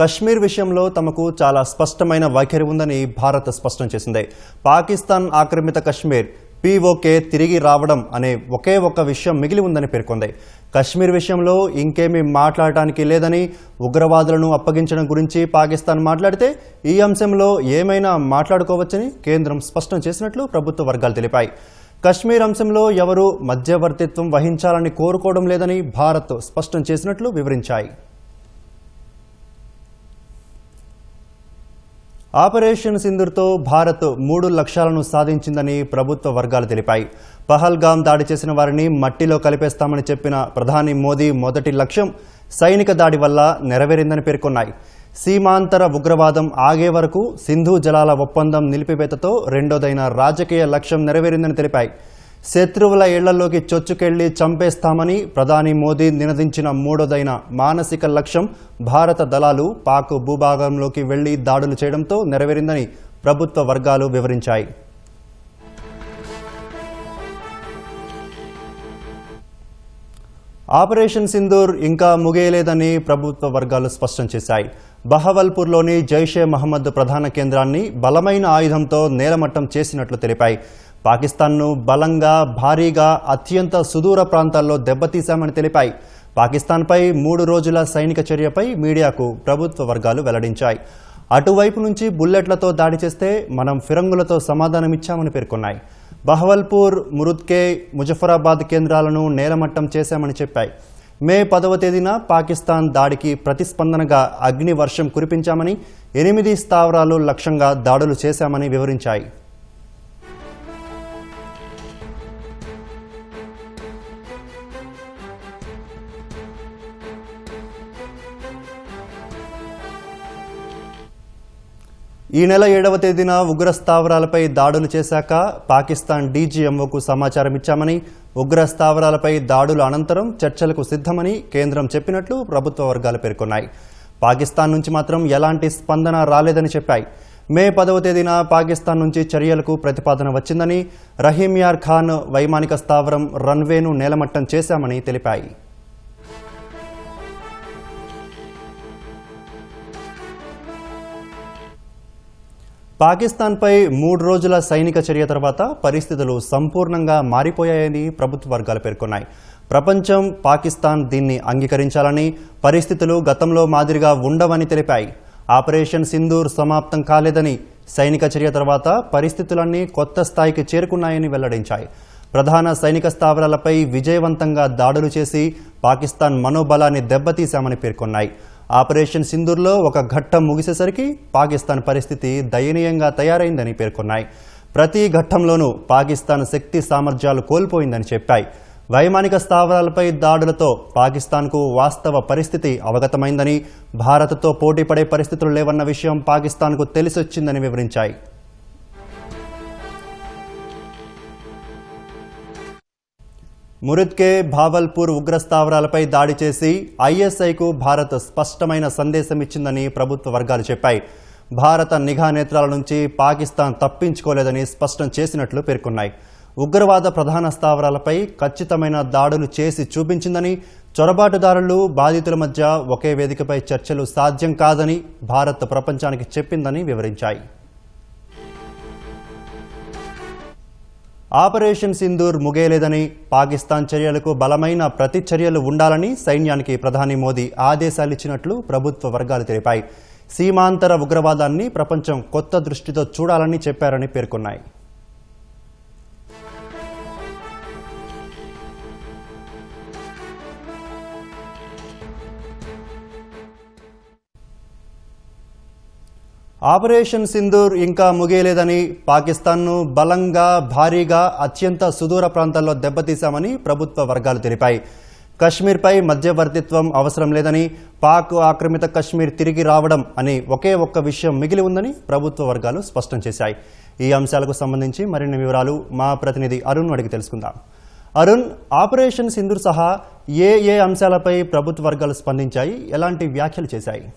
కశ్మీర్ విషయంలో తమకు చాలా స్పష్టమైన వైఖరి ఉందని భారత్ స్పష్టం చేసింది. పాకిస్తాన్ ఆక్రమిత కశ్మీర్ పీఓకే తిరిగి రావడం అనే ఒకే ఒక్క విషయం మిగిలి ఉందని పేర్కొంది. కశ్మీర్ విషయంలో ఇంకేమీ మాట్లాడటానికి లేదని ఉగ్రవాదులను అప్పగించడం గురించి పాకిస్తాన్ మాట్లాడితే ఈ అంశంలో ఏమైనా మాట్లాడుకోవచ్చని కేంద్రం స్పష్టం చేసినట్లు ప్రభుత్వ వర్గాలు తెలిపాయి. కశ్మీర్ అంశంలో ఎవరూ మధ్యవర్తిత్వం వహించాలని కోరుకోవడం లేదని భారత్ స్పష్టం చేసినట్లు వివరించాయి. ఆపరేషన్ సింధుర్తో భారత్ మూడు లక్ష్యాలను సాధించిందని ప్రభుత్వ వర్గాలు తెలిపాయి. పహల్గామ్ దాడి చేసిన వారిని మట్టిలో కలిపేస్తామని చెప్పిన ప్రధాని మోదీ మొదటి లక్ష్యం సైనిక దాడి వల్ల నెరవేరిందని పేర్కొన్నాయి. సీమాంతర ఉగ్రవాదం ఆగే వరకు సింధు జలాల ఒప్పందం నిలిపివేతతో రెండోదైన రాజకీయ లక్ష్యం నెరవేరిందని తెలిపాయి. శత్రువుల ఇళ్ళలోకి చొచ్చుకెళ్ళి చంపేస్తామని ప్రధాని మోదీ నినదించిన మూడోదైన మానసిక లక్ష్యం భారత దళాలు పాక్ భూభాగంలోకి వెళ్ళి దాడులు చేయడంతో నెరవేరిందని ప్రభుత్వ వర్గాలు వివరించాయి. ఆపరేషన్ సింధూర్ ఇంకా ముగియలేదని ప్రభుత్వ వర్గాలు స్పష్టం చేశాయి. బహవల్పూర్లోని జైషే మహమ్మద్ ప్రధాన కేంద్రాన్ని బలమైన ఆయుధంతో నేలమట్టం చేసినట్లు తెలిపాయి. పాకిస్తాన్ను బలంగా భారీగా అత్యంత సుదూర ప్రాంతాల్లో దెబ్బతీశామని తెలిపాయి. పాకిస్తాన్పై మూడు రోజుల సైనిక చర్యపై మీడియాకు ప్రభుత్వ వర్గాలు వెల్లడించాయి. అటువైపు నుంచి బుల్లెట్లతో దాడి చేస్తే మనం ఫిరంగులతో సమాధానమిచ్చామని పేర్కొన్నాయి. బహవల్పూర్ మురుద్కే ముజఫరాబాద్ కేంద్రాలను నేలమట్టం చేశామని చెప్పాయి. మే పదవ తేదీన పాకిస్తాన్ దాడికి ప్రతిస్పందనగా అగ్ని వర్షం కురిపించామని ఎనిమిది స్థావరాలు లక్ష్యంగా దాడులు చేశామని వివరించాయి. ఈ నెల ఏడవ తేదీన ఉగ్ర స్థావరాలపై దాడులు చేశాక పాకిస్తాన్ డీజీఎంఓకు సమాచారం ఇచ్చామని ఉగ్ర స్థావరాలపై దాడుల అనంతరం చర్చలకు సిద్ధమని కేంద్రం చెప్పినట్లు ప్రభుత్వ వర్గాలు పేర్కొన్నాయి. పాకిస్తాన్ నుంచి మాత్రం ఎలాంటి స్పందన రాలేదని చెప్పాయి. మే పదవ తేదీన పాకిస్తాన్ నుంచి చర్యలకు ప్రతిపాదన వచ్చిందని రహీంయార్ ఖాన్ వైమానిక స్థావరం రన్వేను నేలమట్టం చేశామని తెలిపాయి. పాకిస్తాన్పై మూడు రోజుల సైనిక చర్య తర్వాత పరిస్థితులు సంపూర్ణంగా మారిపోయాయని ప్రభుత్వ వర్గాలు పేర్కొన్నాయి. ప్రపంచం పాకిస్తాన్ దీన్ని అంగీకరించాలని పరిస్థితులు గతంలో మాదిరిగా ఉండవని తెలిపాయి. ఆపరేషన్ సింధూర్ సమాప్తం కాలేదని సైనిక చర్య తర్వాత పరిస్థితులన్నీ కొత్త స్థాయికి చేరుకున్నాయని వెల్లడించాయి. ప్రధాన సైనిక స్థావరాలపై విజయవంతంగా దాడులు చేసి పాకిస్తాన్ మనోబలాన్ని దెబ్బతీశామని పేర్కొన్నాయి. ఆపరేషన్ సింధూర్లో ఒక ఘట్టం ముగిసేసరికి పాకిస్తాన్ పరిస్థితి దయనీయంగా తయారైందని పేర్కొన్నాయి. ప్రతి ఘట్టంలోనూ పాకిస్తాన్ శక్తి సామర్థ్యాలు కోల్పోయిందని చెప్పాయి. వైమానిక స్థావరాలపై దాడులతో పాకిస్తాన్కు వాస్తవ పరిస్థితి అవగతమైందని భారత్తో పోటీపడే పరిస్థితులు లేవన్న విషయం పాకిస్తాన్కు తెలిసొచ్చిందని వివరించాయి. మురిద్కే భావల్పూర్ ఉగ్ర స్థావరాలపై దాడి చేసి ఐఎస్ఐకు భారత్ స్పష్టమైన సందేశం ఇచ్చిందని ప్రభుత్వ వర్గాలు చెప్పాయి. భారత నిఘా నేత్రాల నుంచి పాకిస్తాన్ తప్పించుకోలేదని స్పష్టం చేసినట్లు పేర్కొన్నాయి. ఉగ్రవాద ప్రధాన స్థావరాలపై ఖచ్చితమైన దాడులు చేసి చూపించిందని చొరబాటుదారులు బాధితుల మధ్య ఒకే వేదికపై చర్చలు సాధ్యం కాదని భారత్ ప్రపంచానికి చెప్పిందని వివరించాయి. ఆపరేషన్ సింధూర్ ముగియలేదని పాకిస్తాన్ చర్యలకు బలమైన ప్రతిచర్యలు ఉండాలని సైన్యానికి ప్రధాని మోదీ ఆదేశాలిచ్చినట్లు ప్రభుత్వ వర్గాలు తెలిపాయి. సీమాంతర ఉగ్రవాదాన్ని ప్రపంచం కొత్త దృష్టితో చూడాలని చెప్పారని పేర్కొన్నాయి. ఆపరేషన్ సింధూర్ ఇంకా ముగియలేదని పాకిస్తాన్ను బలంగా భారీగా అత్యంత సుదూర ప్రాంతాల్లో దెబ్బతీశామని ప్రభుత్వ వర్గాలు తెలిపాయి. కశ్మీర్పై మధ్యవర్తిత్వం అవసరం లేదని పాక్ ఆక్రమిత కశ్మీర్ తిరిగి రావడం అని ఒకే ఒక్క విషయం మిగిలి ఉందని ప్రభుత్వ వర్గాలు స్పష్టం చేశాయి. ఈ అంశాలకు సంబంధించి మరిన్ని వివరాలు మా ప్రతినిధి అరుణ్ అడిగి తెలుసుకుందాం. అరుణ్ ఆపరేషన్ సింధూర్ సహా ఏ ఏ అంశాలపై ప్రభుత్వ వర్గాలు స్పందించాయి? ఎలాంటి వ్యాఖ్యలు చేశాయి?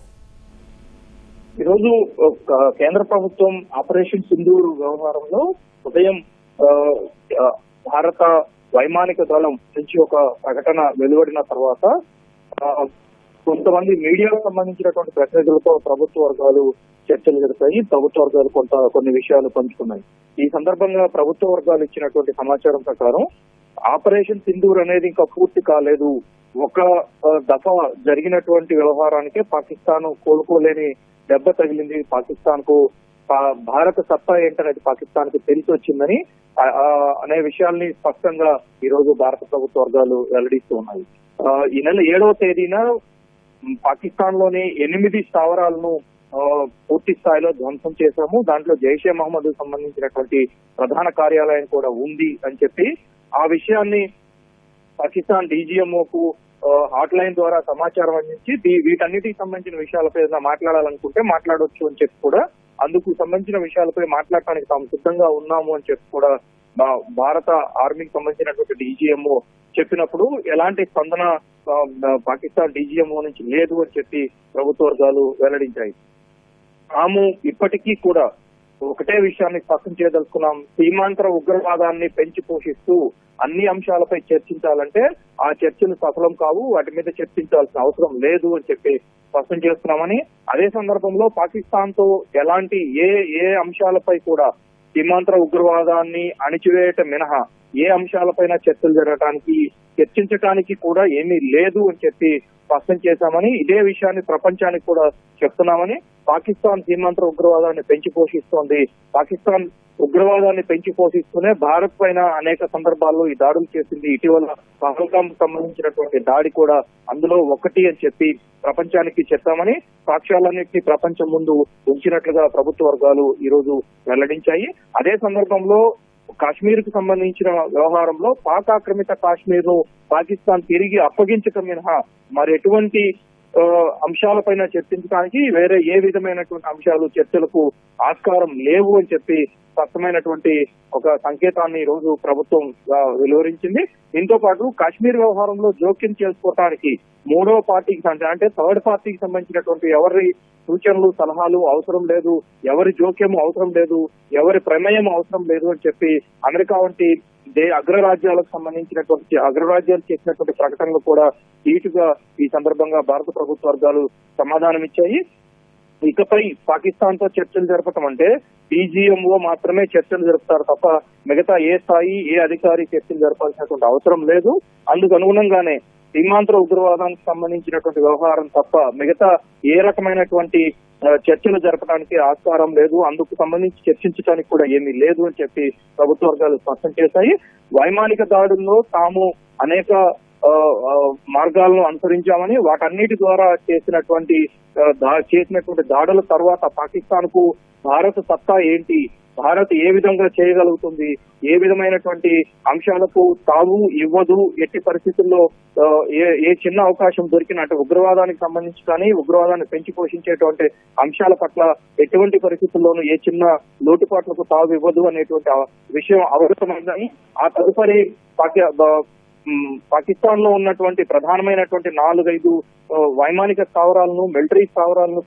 ఈరోజు ఒక కేంద్ర ప్రభుత్వం ఆపరేషన్ సింధూర్ వ్యవహారంలో ఉదయం భారత వైమానిక దళం నుంచి ఒక ప్రకటన వెలువడిన తర్వాత కొంతమంది మీడియాకు సంబంధించినటువంటి ప్రతినిధులతో ప్రభుత్వ వర్గాలు చర్చలు జరిపాయి. ప్రభుత్వ వర్గాలు కొంత కొన్ని విషయాలు పంచుకున్నాయి. ఈ సందర్భంగా ప్రభుత్వ వర్గాలు ఇచ్చినటువంటి సమాచారం ప్రకారం ఆపరేషన్ సింధూర్ అనేది ఇంకా పూర్తి కాలేదు. ఒక దఫ జరిగినటువంటి వ్యవహారానికే పాకిస్తాన్ కోలుకోలేని దెబ్బ తగిలింది. పాకిస్తాన్కు భారత సత్తా ఏంటనేది పాకిస్తాన్కు తెలిసి వచ్చిందని అనే విషయాల్ని స్పష్టంగా ఈ రోజు భారత ప్రభుత్వ వర్గాలు వెల్లడిస్తూ ఉన్నాయి. ఈ నెల ఏడవ తేదీన పాకిస్తాన్లోని ఎనిమిది స్థావరాలను పూర్తి స్థాయిలో ధ్వంసం చేశాము. దాంట్లో జైషే మహమ్మద్ సంబంధించినటువంటి ప్రధాన కార్యాలయం కూడా ఉంది అని చెప్పి ఆ విషయాన్ని పాకిస్తాన్ డీజీఎంఓకు హాట్ లైన్ ద్వారా సమాచారం అందించి దీ- వీటన్నిటికి సంబంధించిన విషయాలపై ఏదైనా మాట్లాడాలనుకుంటే మాట్లాడవచ్చు అని చెప్పి కూడా అందుకు సంబంధించిన విషయాలపై మాట్లాడటానికి తాము సిద్ధంగా ఉన్నాము అని చెప్పి కూడా భా- భారత ఆర్మీకి సంబంధించినటువంటి డీజీఎంఓ చెప్పినప్పుడు ఎలాంటి స్పందన పాకిస్తాన్ డీజీఎంఓ నుంచి లేదు అని చెప్పి ప్రభుత్వ వర్గాలు వెల్లడించాయి. తాము ఇప్పటికీ కూడా ఒకటే విషయాన్ని స్పష్టం చేయదలుచుకున్నాం. సీమాంతర ఉగ్రవాదాన్ని పెంచి పోషిస్తూ అన్ని అంశాలపై చర్చించాలంటే ఆ చర్చలు సఫలం కావు వాటి మీద చర్చించాల్సిన అవసరం లేదు అని చెప్పి స్పష్టం చేస్తున్నామని. అదే సందర్భంలో పాకిస్తాన్తో ఎలాంటి ఏ ఏ అంశాలపై కూడా సీమాంతర ఉగ్రవాదాన్ని అణిచివేయటం మినహా ఏ అంశాలపైన చర్చలు జరగడానికి చర్చించడానికి కూడా ఏమీ లేదు అని చెప్పి స్పష్టం చేశామని ఇదే విషయాన్ని ప్రపంచానికి కూడా చెప్తున్నామని పాకిస్తాన్ సీమాంతర ఉగ్రవాదాన్ని పెంచి పోషిస్తోంది. పాకిస్తాన్ ఉగ్రవాదాన్ని పెంచి పోషిస్తూనే భారత్ పైన అనేక సందర్భాల్లో ఈ దాడులు చేసింది. ఇటీవల పహల్గామ్ సంబంధించినటువంటి దాడి కూడా అందులో ఒకటి అని చెప్పి ప్రపంచానికి చెప్పామని సాక్ష్యాలన్నింటినీ ప్రపంచం ముందు ఉంచినట్లుగా ప్రభుత్వ వర్గాలు ఈ రోజు వెల్లడించాయి. అదే సందర్భంలో కాశ్మీర్కు సంబంధించిన వ్యవహారంలో పాక్ ఆక్రమిత కాశ్మీర్ను పాకిస్తాన్ తిరిగి అప్పగించటం మినహా మరి ఎటువంటి అంశాలపైన చర్చించడానికి వేరే ఏ విధమైనటువంటి అంశాలు చర్చలకు ఆస్కారం లేవు అని చెప్పి స్పష్టమైనటువంటి ఒక సంకేతాన్ని ఈ రోజు ప్రభుత్వం వెలువరించింది. దీంతో పాటు కాశ్మీర్ వ్యవహారంలో జోక్యం చేసుకోవటానికి మూడవ పార్టీకి అంటే థర్డ్ పార్టీకి సంబంధించినటువంటి ఎవరి సూచనలు సలహాలు అవసరం లేదు ఎవరి జోక్యం అవసరం లేదు ఎవరి ప్రమేయం అవసరం లేదు అని చెప్పి అమెరికా వంటి దే అగ్రరాజ్యాలకు సంబంధించినటువంటి అగ్రరాజ్యాలు చేసినటువంటి ప్రకటనలు కూడా ఈటుగా ఈ సందర్భంగా భారత ప్రభుత్వ వర్గాలు సమాధానం ఇచ్చాయి. ఇకపై పాకిస్తాన్తో చర్చలు జరపటం అంటే బీజీఎంఓ మాత్రమే చర్చలు జరుపుతారు తప్ప మిగతా ఏ స్థాయి ఏ అధికారి చర్చలు జరపాల్సినటువంటి అవసరం లేదు. అందుకు అనుగుణంగానే సీమాంతర ఉగ్రవాదానికి సంబంధించినటువంటి వ్యవహారం తప్ప మిగతా ఏ రకమైనటువంటి చర్చలు జరపడానికి ఆస్కారం లేదు. అందుకు సంబంధించి చర్చించడానికి కూడా ఏమీ లేదు అని చెప్పి ప్రభుత్వ వర్గాలు స్పష్టం చేశాయి. వైమానిక దాడుల్లో తాము అనేక ఆ, మార్గాలను అనుసరించామని వాటన్నిటి ద్వారా చేసినటువంటి దా- చేసినటువంటి దాడుల తర్వాత పాకిస్తాన్కు భారత సత్తా ఏంటి? భారత్ ఏ విధంగా చేయగలుగుతుంది? ఏ విధమైనటువంటి అంశాలకు తావు ఇవ్వదు? ఎట్టి పరిస్థితుల్లో ఏ ఏ చిన్న అవకాశం దొరికిన అంటే ఉగ్రవాదానికి సంబంధించి కానీ ఉగ్రవాదాన్ని పెంచి పోషించేటువంటి అంశాల పట్ల ఎటువంటి పరిస్థితుల్లోనూ ఏ చిన్న లోటుపాట్లకు తావు ఇవ్వదు అనేటువంటి ఆ విషయం అవసరమైందని ఆ తదుపరి పాఠ్య పాకిస్తాన్లో ఉన్నటువంటి ప్రధానమైనటువంటి నాలుగైదు వైమానిక స్థావరాలను మిలిటరీ స్థావరాలను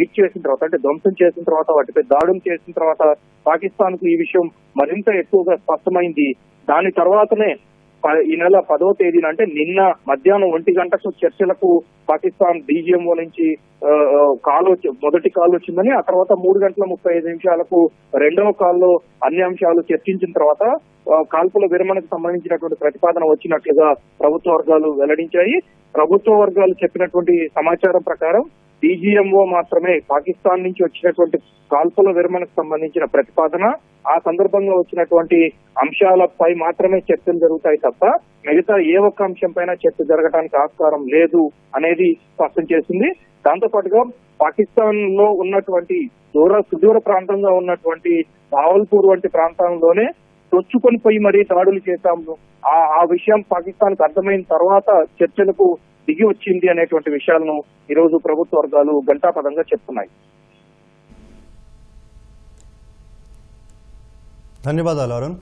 హిట్ చేసిన తర్వాత అంటే ధ్వంసం చేసిన తర్వాత వాటిపై దాడులు చేసిన తర్వాత పాకిస్తాన్కు ఈ విషయం మరింత ఎక్కువగా స్పష్టమైంది. దాని తర్వాతనే ప- ఈ నెల పదో తేదీన అంటే నిన్న మధ్యాహ్నం ఒంటి గంటకు చర్చలకు పాకిస్తాన్ డీజీఎంఓ నుంచి కాల్ వచ్చి మొదటి కాల్ వచ్చిందని ఆ తర్వాత మూడు గంటల ముప్పై ఐదు నిమిషాలకు రెండవ కాల్లో అన్ని అంశాలు చర్చించిన తర్వాత కాల్పుల విరమణకు సంబంధించినటువంటి ప్రతిపాదన వచ్చినట్లుగా ప్రభుత్వ వర్గాలు వెల్లడించాయి. ప్రభుత్వ వర్గాలు చెప్పినటువంటి సమాచారం ప్రకారం డీజీఎంఓ మాత్రమే పాకిస్తాన్ నుంచి వచ్చినటువంటి కాల్పుల విరమణకు సంబంధించిన ప్రతిపాదన ఆ సందర్భంగా వచ్చినటువంటి అంశాలపై మాత్రమే చర్చలు జరుగుతాయి తప్ప మిగతా ఏ ఒక్క అంశం పైన చర్చ జరగడానికి ఆస్కారం లేదు అనేది స్పష్టం చేసింది. దాంతో పాటుగా పాకిస్తాన్లో ఉన్నటువంటి దూర సుదూర ప్రాంతంగా ఉన్నటువంటి భావల్పూర్ వంటి ప్రాంతంలోనే చొచ్చుకొని పోయి మరీ దాడులు చేశాము ఆ ఆ విషయం పాకిస్తాన్కు అర్థమైన తర్వాత చర్చలకు దిగి వచ్చింది అనేటువంటి విషయాలను ఈ రోజు ప్రభుత్వ వర్గాలు గంటాపదంగా చెప్తున్నాయి. ధన్యవాదాలు అరుణ్.